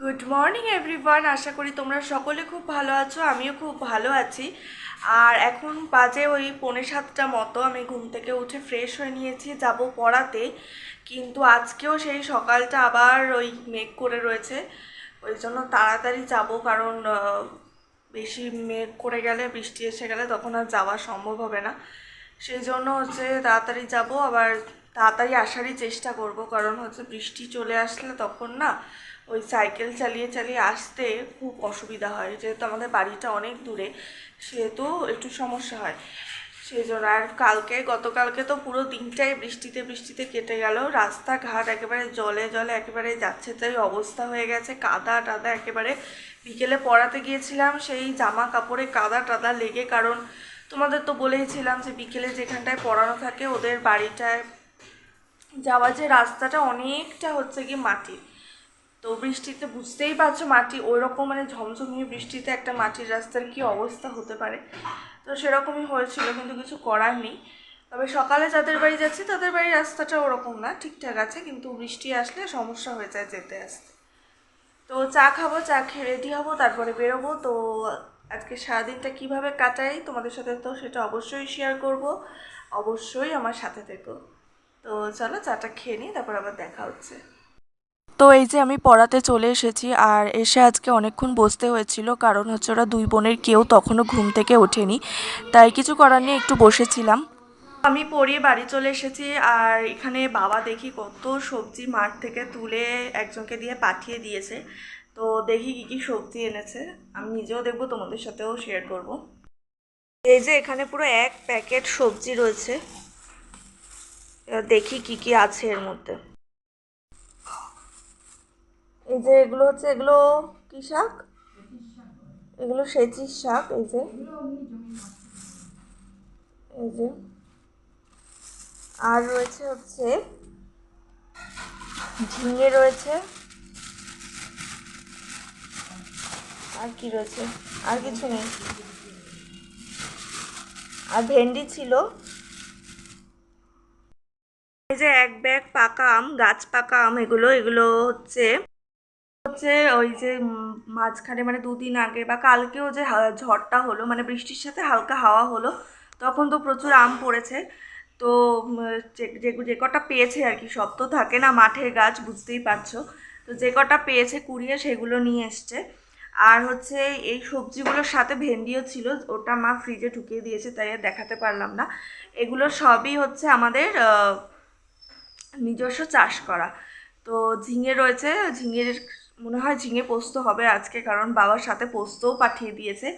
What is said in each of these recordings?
Good morning everyone আশা করি তোমরা সকলে খুব ভালো আছো, আমিও খুব ভালো আছি। আর এখন বাজে ওই পৌনে সাতটা মতো, আমি ঘুম থেকে উঠে ফ্রেশ হয়ে নিয়েছি, যাব পড়াতে। কিন্তু আজকেও সেই সকালটা আবার ওই মেঘ করে রয়েছে। ওই জন্য তাড়াতাড়ি যাব, কারণ বেশি মেঘ করে গেলে, বৃষ্টি এসে গেলে তখন আর যাওয়া সম্ভব হবে না। সেই জন্য হচ্ছে তাড়াতাড়ি যাব, আবার তাড়াতাড়ি আসারই চেষ্টা করব, কারণ হচ্ছে বৃষ্টি চলে আসলে তখন না ওই সাইকেল চালিয়ে চালিয়ে আসতে খুব অসুবিধা হয়। যেহেতু আমাদের বাড়িটা অনেক দূরে, সেহেতু একটু সমস্যা হয়। সেই জন্য আর কালকে, গতকালকে তো পুরো দিনটাই বৃষ্টিতে বৃষ্টিতে কেটে গেল। রাস্তাঘাট একেবারে জলে জলে একেবারে যাচ্ছে তাই অবস্থা হয়ে গেছে। কাদা টাদা একেবারে বিকেলে পড়াতে গিয়েছিলাম, সেই জামা কাপড়ে কাদা টাদা লেগে, কারণ তোমাদের তো বলেইছিলাম যে বিকেলে যেখানটায় পড়ানো থাকে ওদের বাড়িটায় যাওয়ার যে রাস্তাটা অনেকটা হচ্ছে কি মাটির। তো বৃষ্টিতে বুঝতেই পারছ মাটি ওই রকম মানে ঝমঝমিয়ে বৃষ্টিতে একটা মাটির রাস্তার কি অবস্থা হতে পারে। তো সেরকমই হয়েছিল কিন্তু কিছু করার নেই। তবে সকালে যাদের বাড়ি যাচ্ছি তাদের বাড়ির রাস্তাটা ওরকম না, ঠিকঠাক আছে কিন্তু বৃষ্টি আসলে সমস্যা হয়ে যায় যেতে আসতে। তো চা খাব, চা খেয়ে রেডি হব, তারপরে বেরোবো। তো আজকে সারাদিনটা কীভাবে কাটাই তোমাদের সাথে তো সেটা অবশ্যই শেয়ার করব। অবশ্যই আমার সাথে থেকো। তো চলো চাটা খেয়ে নিই, তারপর আবার দেখা হচ্ছে। তো এই যে আমি পড়াতে চলে এসেছি, আর এসে আজকে অনেকক্ষণ বসতে হয়েছিল, কারণ হচ্ছে ওরা দুই বোনের কেউ তখনও ঘুম থেকে ওঠেনি। তাই কিছু করার নিয়ে একটু বসেছিলাম। আমি পড়িয়ে বাড়ি চলে এসেছি, আর এখানে বাবা দেখি কত সবজি মাঠ থেকে তুলে একজনকে দিয়ে পাঠিয়ে দিয়েছে। তো দেখি কি কি সবজি এনেছে। আমি নিজেও দেখব, তোমাদের সাথেও শেয়ার করব। এই যে এখানে পুরো এক প্যাকেট সবজি রয়েছে। দেখি কি কি আছে এর মধ্যে। এই যে এগুলো হচ্ছে, এগুলো কি শাক? এগুলো সেচির শাক, এই যে। এই যে। আর রয়েছে হচ্ছে, ঝিঙে রয়েছে। আর কি রয়েছে? আর কিছু নেই। আর ভেন্ডি ছিল। এই যে এক ব্যাগ পাকা আম, গাছ পাকা আম, এগুলো এগুলো হচ্ছে হচ্ছে ওই যে মাঝখানে মানে দুদিন আগে বা কালকেও যে ঝড়টা হলো মানে বৃষ্টির সাথে হালকা হাওয়া হলো, তখন তো প্রচুর আম পড়েছে। তো যে, যে- কটা পেয়েছে আর কি, সব তো থাকে না মাঠের গাছ, বুঝতেই পারছ। তো যে কটা পেয়েছে কুড়িয়ে সেগুলো নিয়ে এসছে। আর হচ্ছে এই সবজিগুলোর সাথে ভেন্ডিও ছিল, ওটা মা ফ্রিজে ঢুকিয়ে দিয়েছে, তাই দেখাতে পারলাম না। এগুলো সবই হচ্ছে আমাদের নিজস্ব চাষ করা। তো ঝিঙে রয়েছে, ঝিঙের মনে হয় ঝিঙে পোস্ত হবে আজকে কারণ বাবার সাথে পোস্তও পাঠিয়ে দিয়েছে।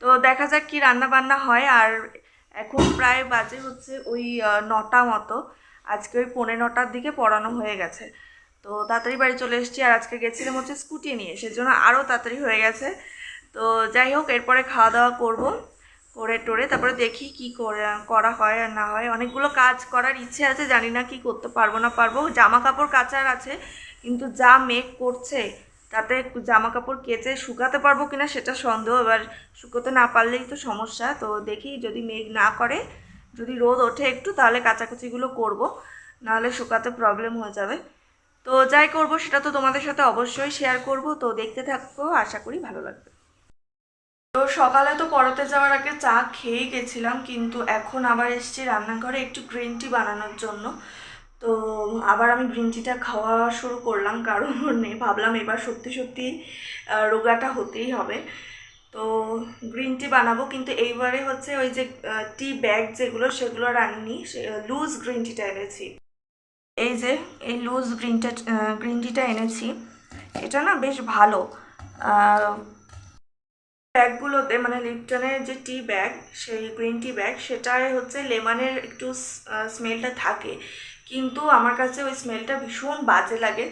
তো দেখা যাক কি রান্না বান্না হয় আর এখন প্রায় বাজে হচ্ছে ওই নটা মতো। আজকে ওই পৌনে নটার দিকে পড়ানো হয়ে গেছে। তো তাড়াতাড়ি বাড়ি চলে এসেছি আর আজকে গেছিলাম হচ্ছে স্কুটি নিয়ে, সেজন্য আরও তাড়াতাড়ি হয়ে গেছে। তো যাই হোক, এরপরে খাওয়া দাওয়া করব। করে টোরে, তারপরে দেখি কি করে, করা হয় আর না হয়। অনেকগুলো কাজ করার ইচ্ছে আছে, জানি না কি করতে পারব না পারব। জামা কাপড় কাচার আছে, কিন্তু যা মেঘ করছে, তাতে জামা কাপড় কেচে শুকাতে পারব কিনা সেটা সন্দেহ। এবার শুকোতে না পারলেই তো সমস্যা। তো দেখি যদি মেঘ না করে, যদি রোদ ওঠে একটু, তাহলে কাচাকুচিগুলো করব, নাহলে শুকাতে প্রবলেম হয়ে যাবে। তো যাই করব, সেটা তো তোমাদের সাথে অবশ্যই শেয়ার করব। তো দেখতে থাকব আশা করি ভালো লাগবে। তো সকালে তো পড়াতে যাওয়ার আগে চা খেয়েই গেছিলাম, কিন্তু এখন আবার এসেছি রান্নাঘরে একটু গ্রিন টি বানানোর জন্য। তো আবার আমি গ্রিন টিটা খাওয়া শুরু করলাম, কারণ ভাবলাম এবার সত্যি সত্যি রোগাটা হতেই হবে। তো গ্রিন টি বানাবো, কিন্তু এইবারে হচ্ছে ওই যে টি ব্যাগ যেগুলো, সেগুলো আর আনিনি লুজ গ্রিন টিটা এনেছি। এই যে, এই লুজ গ্রিনটা গ্রিন টিটা এনেছি। এটা না বেশ ভালো ব্যাগগুলোতে মানে লিপটনের যে টি ব্যাগ, সেই গ্রিন টি ব্যাগ, সেটায় হচ্ছে লেমনের একটু স্মেলটা থাকে। কিন্তু আমার কাছে ওই স্মেলটা ভীষণ বাজে লাগে।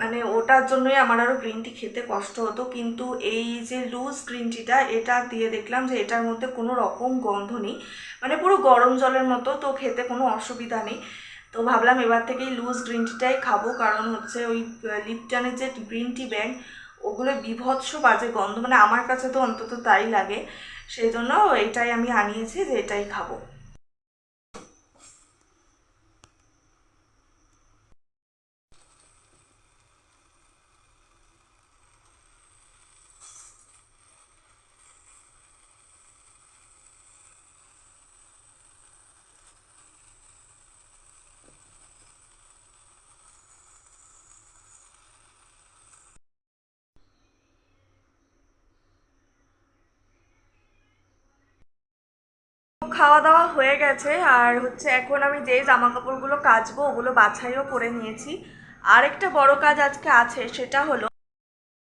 মানে ওটার জন্যই আমার আরও গ্রিন টি খেতে কষ্ট হতো। কিন্তু এই যে লুজ গ্রিন টিটা এটা দিয়ে দেখলাম যে এটার মধ্যে কোনো রকম গন্ধ নেই। মানে পুরো গরম জলের মতো, তো খেতে কোনো অসুবিধা নেই। তো ভাবলাম এবার থেকেই লুজ গ্রিন টিটাই খাব। কারণ হচ্ছে ওই লিপটনের যে গ্রিন টি ব্যাগ ওগুলো বিভৎস বাজে গন্ধ মানে আমার কাছে তো অন্তত তাই লাগে। সেই জন্য এটাই আমি আনিয়েছি যে এটাই খাব। খাওয়া দাওয়া হয়ে গেছে। আর হচ্ছে এখন আমি যেই জামা কাপড়গুলো কাচবো, ওগুলো বাছাইও করে নিয়েছি। আরেকটা বড় কাজ আজকে আছে, সেটা হলো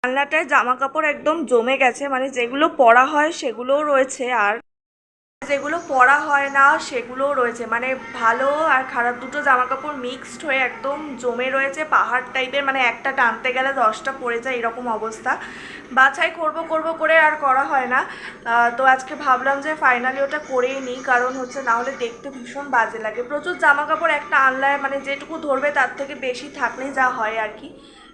রান্নাটায় জামা কাপড় একদম জমে গেছে। মানে যেগুলো পরা হয় সেগুলোও রয়েছে। আর যেগুলো পরা হয় না, সেগুলোও রয়েছে। মানে ভালো আর খারাপ দুটো জামা কাপড় মিক্সড হয়ে একদম জমে রয়েছে, পাহাড় টাইপের মানে একটা টানতে গেলে দশটা পড়ে যায় এরকম অবস্থা। বাছাই করব করব করে আর করা হয় না। তো আজকে ভাবলাম যে ফাইনালি ওটা করেই নিই, কারণ হচ্ছে না হলে দেখতে ভীষণ বাজে লাগে। প্রচুর জামা কাপড় একটা আনলায় মানে যেটুকু ধরবে তার থেকে বেশি থাকলেই যা হয় আর কি।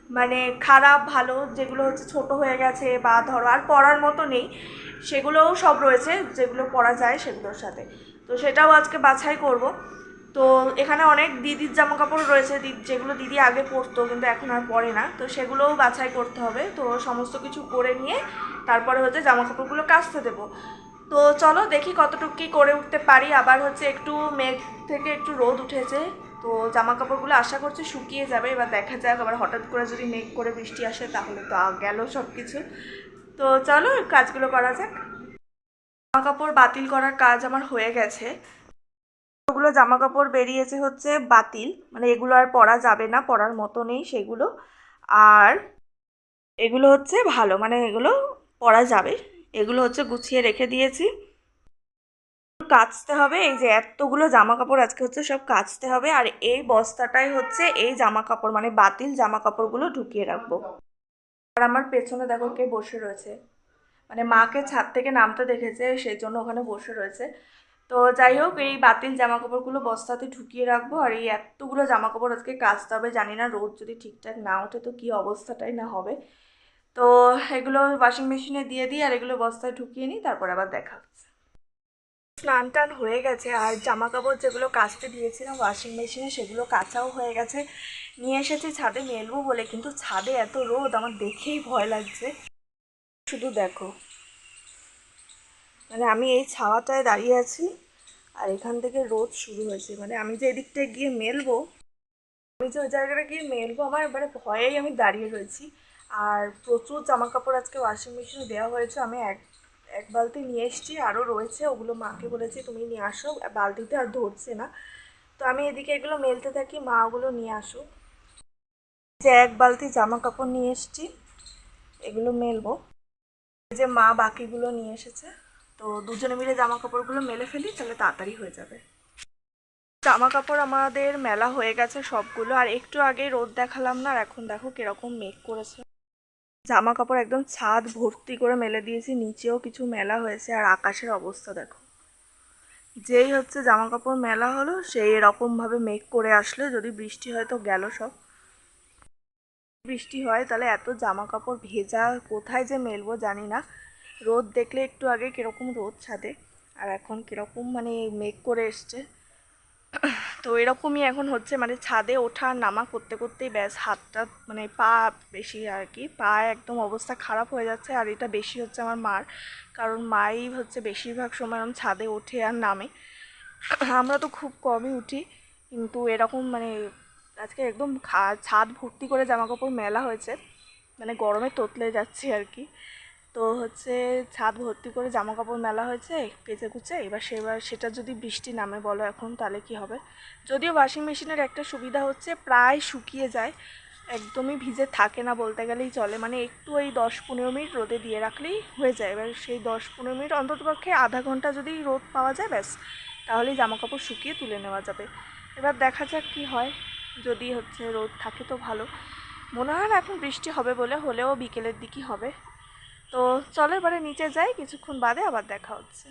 মানে খারাপ, ভালো যেগুলো হচ্ছে ছোট হয়ে গেছে বা ধরো আর পরার মতো নেই, সেগুলোও সব রয়েছে, যেগুলো পরা যায় সেগুলোর সাথে। তো সেটাও আজকে বাছাই করব। তো এখানে অনেক দিদির জামা কাপড় রয়েছে যেগুলো দিদি আগে পরতো কিন্তু এখন আর পরে না। তো সেগুলোও বাছাই করতে হবে। তো সমস্ত কিছু করে নিয়ে তারপরে হচ্ছে জামা কাপড়গুলো কাচতে দেবো। তো চলো দেখি কতটুকু কী করে উঠতে পারি। আবার হচ্ছে একটু মেঘ থেকে একটু রোদ উঠেছে। তো জামা কাপড়গুলো আশা করছি শুকিয়ে যাবে, এবার দেখা যাক, আবার হঠাৎ করে যদি মেঘ করে বৃষ্টি আসে তাহলে তো গেল সব কিছু তো চলো, কাজগুলো করা যাক। জামা কাপড় বাতিল করার কাজ আমার হয়ে গেছে। ওগুলো জামা কাপড় বেরিয়েছে হচ্ছে বাতিল মানে এগুলো আর পরা যাবে না, পরার মতো নেই সেগুলো। আর এগুলো হচ্ছে ভালো মানে এগুলো পরা যাবে। এগুলো হচ্ছে গুছিয়ে রেখে দিয়েছি। কাচতে হবে। এই যে এতগুলো জামা কাপড় আজকে হচ্ছে সব কাচতে হবে। আর এই বস্তাটাই হচ্ছে এই জামা কাপড় মানে বাতিল জামা কাপড়গুলো ঢুকিয়ে রাখব। আর আমার পেছনে দেখো কে বসে রয়েছে। মানে মাকে ছাদ থেকে নামতে দেখেছে সেই জন্য ওখানে বসে রয়েছে। তো যাই হোক, এই বাতিল জামা কাপড়গুলো বস্তাতে ঢুকিয়ে রাখব। আর এই এতগুলো জামা কাপড় আজকে কাচতে হবে। জানি না রোদ যদি ঠিকঠাক না ওঠে তো কী অবস্থাটাই না হবে। তো এগুলো ওয়াশিং মেশিনে দিয়ে দিই, আর এগুলো বস্তায় ঢুকিয়ে নিই, তারপর আবার দেখা হচ্ছে। স্নান টান হয়ে গেছে আর জামা কাপড় যেগুলো কাচতে দিয়েছিলাম ওয়াশিং মেশিনে সেগুলো কাচাও হয়ে গেছে। নিয়ে এসেছি ছাদে মেলবো বলে, কিন্তু ছাদে এত রোদ, আমার দেখেই ভয় লাগছে। শুধু দেখো। মানে আমি এই ছাওয়াটায় দাঁড়িয়ে আছি আর এখান থেকে রোদ শুরু হয়েছে। মানে আমি যে এদিকটায় গিয়ে মেলবো, আমি যে ওই জায়গাটা গিয়ে মেলবো, আমার এবারে ভয়েই আমি দাঁড়িয়ে রয়েছি। আর প্রচুর জামা কাপড় আজকে ওয়াশিং মেশিনে দেওয়া হয়েছে, আমি এক এক বালতি নিয়ে এসেছি আরও রয়েছে, ওগুলো মাকে বলেছি তুমি নিয়ে আসো, বালতিতে আর ধরছে না। তো আমি এদিকে এগুলো মেলতে থাকি, মা ওগুলো নিয়ে আসো যে এক বালতি জামা কাপড় নিয়ে এসেছি, এগুলো মেলবো। যে মা বাকিগুলো নিয়ে এসেছে, তো দুজনে মিলে জামা কাপড়গুলো মেলে ফেলি, তাহলে তাড়াতাড়ি হয়ে যাবে। জামা কাপড় আমাদের মেলা হয়ে গেছে সবগুলো, আর একটু আগে রোদ দেখালাম না, আর এখন দেখো কীরকম মেঘ করেছে। জামা কাপড় একদম ছাদ ভর্তি করে মেলে দিয়েছি, নিচেও কিছু মেলা হয়েছে আর আকাশের অবস্থা দেখো। যেই হচ্ছে জামা কাপড় মেলা হলো, সেই এরকমভাবে মেঘ করে আসলে যদি বৃষ্টি হয় তো গেল সব। বৃষ্টি হয় তাহলে এত জামা কাপড় ভেজা কোথায় যে মেলবো জানি না। রোদ দেখলে একটু আগে কীরকম রোদ ছাদে, আর এখন কীরকম মানে মেঘ করে এসছে। তো এরকমই এখন হচ্ছে মানে ছাদে ওঠা, নামা করতে করতেই ব্যাস হাতটা মানে পা বেশি আর কি, পা একদম অবস্থা খারাপ হয়ে যাচ্ছে আর এটা বেশি হচ্ছে আমার মার, কারণ মাই হচ্ছে বেশিরভাগ সময় এরকম ছাদে ওঠে আর নামে। আমরা তো খুব কমই উঠি, কিন্তু এরকম মানে আজকে একদম ছাদ ভর্তি করে জামা কাপড় মেলা হয়েছে মানে গরমে তোতলে যাচ্ছে আর কি। তো হচ্ছে ছাদ ভর্তি করে জামা কাপড় মেলা হয়েছে কেচে কুচে এবার সেবার সেটা যদি বৃষ্টি নামে বলো এখন, তাহলে কি হবে? যদিও ওয়াশিং মেশিনের একটা সুবিধা হচ্ছে, প্রায় শুকিয়ে যায়, একদমই ভিজে থাকে না বলতে গেলেই চলে মানে একটু ওই দশ পনেরো মিনিট রোদে দিয়ে রাখলেই হয়ে যায়, এবার সেই দশ পনেরো মিনিট অন্ততপক্ষে আধা ঘণ্টা যদি রোদ পাওয়া যায়, ব্যাস, তাহলেই জামা কাপড় শুকিয়ে তুলে নেওয়া যাবে। এবার দেখা যাক কি হয়, যদি হচ্ছে রোদ থাকে তো ভালো। মনে হয় না এখন বৃষ্টি হবে বলে, হলেও বিকেলের দিকই হবে। তো চলো এবারে নিচে যাই, কিছুক্ষণ বাদে আবার দেখা হচ্ছে।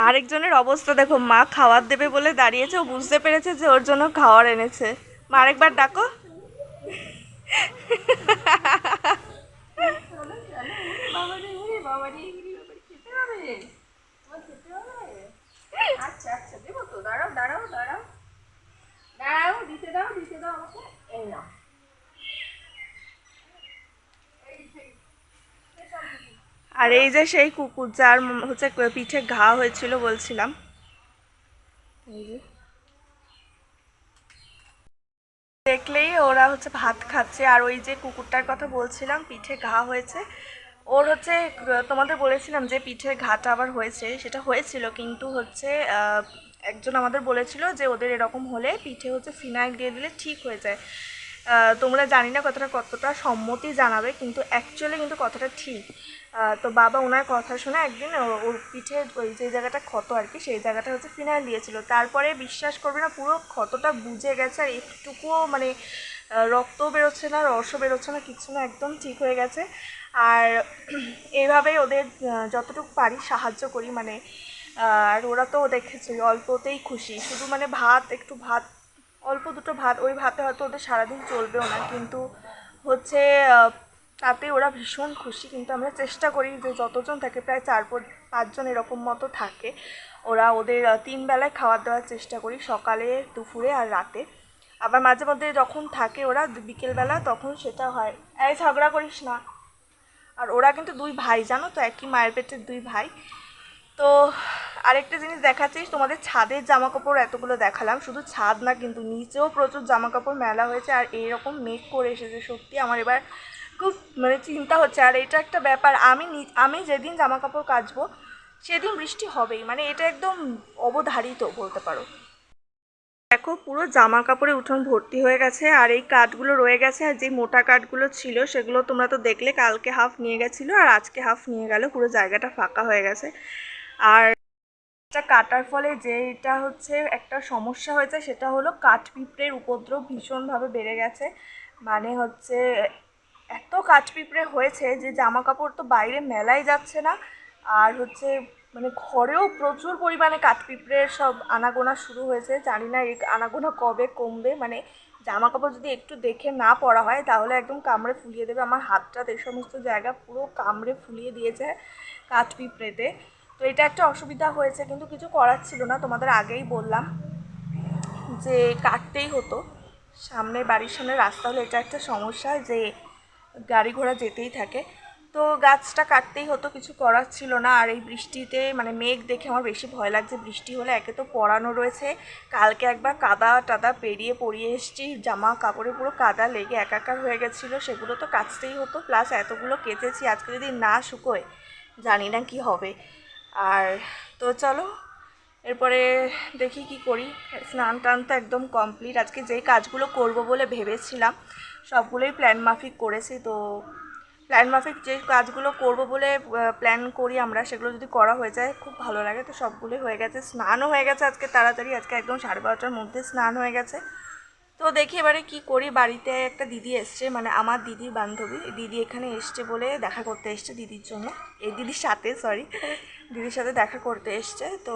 আরেকজনের অবস্থা দেখো, মা খাওয়ার দেবে বলে দাঁড়িয়েছে, ও বুঝতে পেরেছে যে ওর জন্য খাওয়ার এনেছে। মা আরেকবার ডাকো। আচ্ছা আচ্ছা দেবো তো, দাঁড়াও দাঁড়াও দিতে দাও দিতে দাও আমাকে এই নাও আর এই যে সেই কুকুর যার হচ্ছে পিঠে ঘা হয়েছিল বলছিলাম। এই যে। দেখলেই ওরা হচ্ছে ভাত খাচ্ছে। আর ওই যে কুকুরটার কথা বলছিলাম, পিঠে ঘা হয়েছে। ওর হচ্ছে তোমাদের বলেছিলাম যে পিঠের ঘাটা আবার হয়েছে, সেটা হয়েছিল। কিন্তু হচ্ছে একজন আমাদের বলেছিল যে ওদের এরকম হলে পিঠে হচ্ছে ফিনাইল দিয়ে দিলে ঠিক হয়ে যায়। তোমরা জানি না কথাটা কতটা সম্মতি জানাবে, কিন্তু অ্যাকচুয়ালি কিন্তু কথাটা ঠিক। তো বাবা ওনার কথা শুনে একদিন ওর পিঠে ওই যে জায়গাটা ক্ষত আর কি সেই জায়গাটা হচ্ছে ফিনাইল দিয়েছিল। তারপরে বিশ্বাস করবে না পুরো ক্ষতটা বুঝে গেছে আর একটুকুও মানে আহ, রক্তও বেরোচ্ছে না রসও বেরোচ্ছে না কিছু না একদম ঠিক হয়ে গেছে। আর এইভাবেই ওদের যতটুকু পারি সাহায্য করি মানে আর ওরা তো দেখেছি অল্পতেই খুশি। শুধু মানে ভাত একটু ভাত অল্প দুটো ভাত ওই ভাতে হয়তো ওদের সারাদিন চলবেও না কিন্তু হচ্ছে তাতে ওরা ভীষণ খুশি, কিন্তু আমরা চেষ্টা করি যে যতজন থাকে, প্রায় চার পাঁচজন এরকম মতো থাকে, ওরা ওদের তিন বেলায় খাবার দেওয়ার চেষ্টা করি, সকালে, দুপুরে আর রাতে। আবার মাঝে মধ্যে যখন থাকে ওরা, বিকেলবেলা তখন সেটা হয়। এই ঝগড়া করিস না। আর ওরা কিন্তু দুই ভাই, জানো তো, একই মায়ের পেটের দুই ভাই। তো আরেকটা জিনিস দেখাচ্ছিস তোমাদের ছাদের জামা কাপড় এতগুলো দেখালাম, শুধু ছাদ না, কিন্তু নিচেও প্রচুর জামা কাপড় মেলা হয়েছে, আর এইরকম মেঘ করে এসেছে, সত্যি। আমার এবার খুব মানে চিন্তা হচ্ছে। আর এটা একটা ব্যাপার, আমি আমি যেদিন জামা কাপড় কাচবো, সেদিন বৃষ্টি হবেই। মানে এটা একদম অবধারিত বলতে পারো। দেখো, পুরো জামা কাপড়ে উঠোন ভর্তি হয়ে গেছে, আর এই কাঠগুলো রয়ে গেছে, আর যে মোটা কাঠগুলো ছিল, সেগুলো তোমরা তো দেখলে, কালকে হাফ নিয়ে গেছিল, আর আজকে হাফ নিয়ে গেল, পুরো জায়গাটা ফাঁকা হয়ে গেছে। আর এটা কাটার ফলে যেটা হচ্ছে, একটা সমস্যা হয়েছে, সেটা হলো কাঠ পিঁপড়ের উপদ্রব ভীষণভাবে বেড়ে গেছে। মানে হচ্ছে এত কাঠ পিঁপড়ে হয়েছে যে জামা কাপড় তো বাইরে মেলাই যাচ্ছে না। আর হচ্ছে মানে ঘরেও প্রচুর পরিমাণে কাঠ পিঁপড়ের সব আনাগোনা শুরু হয়েছে। জানি না এই আনাগোনা কবে কমবে। মানে জামা কাপড় যদি একটু দেখে না পরা হয়, তাহলে একদম কামড়ে ফুলিয়ে দেবে। আমার হাতটা এই সমস্ত জায়গা পুরো কামড়ে ফুলিয়ে দিয়েছে কাঠ পিঁপড়েতে তো এটা একটা অসুবিধা হয়েছে, কিন্তু কিছু করার ছিল না। তোমাদের আগেই বললাম যে কাটতেই হতো। সামনে বাড়ির সামনে রাস্তা হলে এটা একটা সমস্যা যে গাড়ি ঘোড়া যেতেই থাকে। তো গাছটা কাটতেই হতো, কিছু করার ছিল না। আর এই বৃষ্টিতে মানে মেঘ দেখে আমার বেশি ভয় লাগছে। বৃষ্টি হলে একে তো পড়ানো রয়েছে। কালকে একবার কাদা টাদা পেরিয়ে পরিয়ে এসেছি। জামা কাপড়ে পুরো কাদা লেগে একাকার হয়ে গেছিল। সেগুলো তো কাচতেই হতো। প্লাস এতগুলো কেচেছি, আজকে যদি না শুকোয়, জানি না কি হবে। আর তো চলো, এরপরে দেখি কি করি। স্নান টান তো একদম কমপ্লিট আজকে যেই কাজগুলো করব বলে ভেবেছিলাম সবগুলোই প্ল্যান মাফিক করেছি, তো প্ল্যান মাফিক যে কাজগুলো করব বলে প্ল্যান করি আমরা, সেগুলো যদি করা হয়ে যায়, খুব ভালো লাগে। তো সবগুলোই হয়ে গেছে, স্নানও হয়ে গেছে আজকে, তাড়াতাড়ি আজকে একদম সাড়ে বারোটার মধ্যে স্নান হয়ে গেছে। তো দেখি এবারে কি করি, বাড়িতে একটা দিদি এসছে মানে আমার দিদির বান্ধবী, দিদি এখানে এসছে বলে দেখা করতে এসছে দিদির জন্য। এই দিদির সাথে সরি দিদির সাথে দেখা করতে এসছে, তো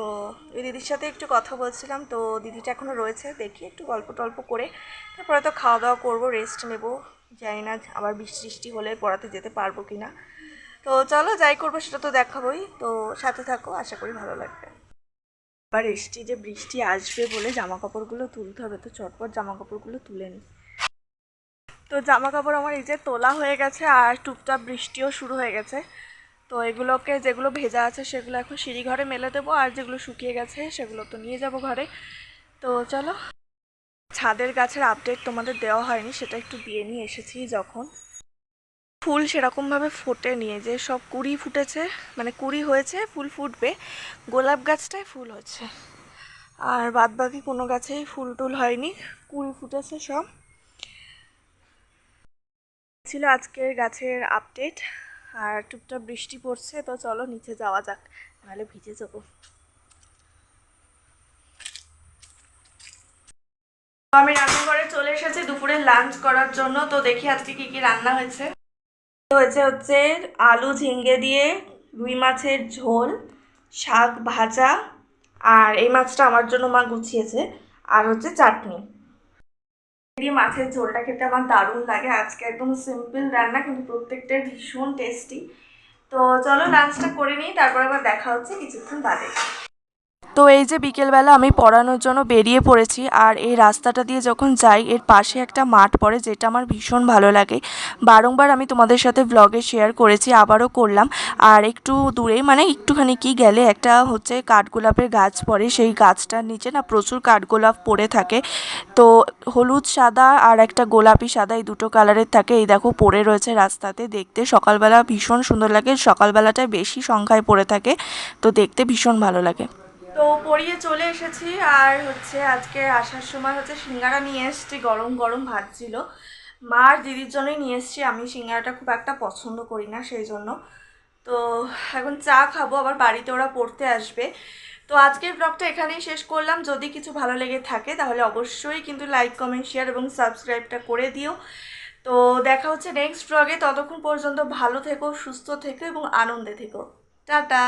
এই দিদির সাথে একটু কথা বলছিলাম, তো দিদিটা এখনও রয়েছে, দেখি একটু গল্প টল্প করে, তারপরে তো খাওয়া দাওয়া করব রেস্ট নেব, জানি না আবার বৃষ্টি বৃষ্টি হলে পড়াতে যেতে পারব কি না তো চলো যাই করব, সেটা তো দেখাবোই, তো সাথে থাকো, আশা করি ভালো লাগবে। আবার এসছি যে বৃষ্টি আসবে বলে জামা কাপড়গুলো তুলতে হবে, তো চটপট জামা কাপড়গুলো তুলে নিই। তো জামা কাপড় আমার এই যে তোলা হয়ে গেছে, আর টুপটাপ বৃষ্টিও শুরু হয়ে গেছে তো এগুলোকে যেগুলো ভেজা আছে সেগুলো এখন সিঁড়ি ঘরে মেলে দেবো, আর যেগুলো শুকিয়ে গেছে সেগুলো তো নিয়ে যাব ঘরে। তো চলো, ছাদের গাছের আপডেট তোমাদের দেওয়া হয়নি, সেটা একটু দিয়ে নিয়ে এসেছি যখন। ফুল সেরকমভাবে ফোটে নিয়ে যে সব কুড়ি ফুটেছে মানে কুড়ি হয়েছে, ফুল ফুটবে। গোলাপ গাছটায় ফুল হচ্ছে, আর বাদ বাকি কোনো গাছেই ফুল টুল হয়নি, কুড়ি ফুটেছে সব। ছিল আজকের গাছের আপডেট আর টুকটাক বৃষ্টি পড়ছে, তো চলো নিচে যাওয়া যাক, নাহলে ভিজে যাব। আমি রান্নাঘরে চলে এসেছি দুপুরে লাঞ্চ করার জন্য, তো দেখি আজকে কি কি রান্না হয়েছে। হয়েছে হচ্ছে আলু ঝিঙ্গে দিয়ে রুই মাছের ঝোল, শাক ভাজা, আর এই মাছটা আমার জন্য মা গুছিয়েছে, আর হচ্ছে চাটনি। দিয়ে মাছের ঝোলটা খেতে আমার দারুণ লাগে। আজকে একদম সিম্পল রান্না, কিন্তু প্রত্যেকটাই ভীষণ টেস্টি তো চলো লাঞ্চটা করে নিই, তারপর আবার দেখা হচ্ছে কিছুক্ষণ বাদে। তো এই যে বিকেলবেলা আমি পড়ানোর জন্য বেরিয়ে পড়েছি আর এই রাস্তাটা দিয়ে যখন যাই, এর পাশে একটা মাঠ পড়ে যেটা আমার ভীষণ ভালো লাগে। বারংবার আমি তোমাদের সাথে ব্লগে শেয়ার করেছি, আবারও করলাম। আর একটু দূরেই মানে একটুখানি কি গেলে একটা হচ্ছে কাঠগোলাপের গাছ পড়ে, সেই গাছটার নিচে না প্রচুর কাঠগোলাপ পড়ে থাকে। তো হলুদ সাদা আর একটা গোলাপি সাদা এই দুটো কালারের থাকে। এই দেখো পড়ে রয়েছে রাস্তাতে দেখতে। সকালবেলা ভীষণ সুন্দর লাগে। সকালবেলাটায় বেশি সংখ্যায় পড়ে থাকে। তো দেখতে ভীষণ ভালো লাগে। তো পড়িয়ে চলে এসেছি আর হচ্ছে আজকে আসার সময় হচ্ছে সিঙ্গারা নিয়ে এসেছি, গরম গরম ভাজছিল মা আর দিদির জন্যই নিয়ে এসেছি, আমি সিঙ্গারাটা খুব একটা পছন্দ করি না সেই জন্য। তো এখন চা খাব, আবার বাড়িতে ওরা পড়তে আসবে। তো আজকের ব্লগটা এখানেই শেষ করলাম। যদি কিছু ভালো লেগে থাকে তাহলে অবশ্যই কিন্তু লাইক কমেন্ট শেয়ার এবং সাবস্ক্রাইবটা করে দিও। তো দেখা হচ্ছে নেক্সট ব্লগে ততক্ষণ পর্যন্ত ভালো থেকো, সুস্থ থেকো এবং আনন্দে থেকো। টাটা!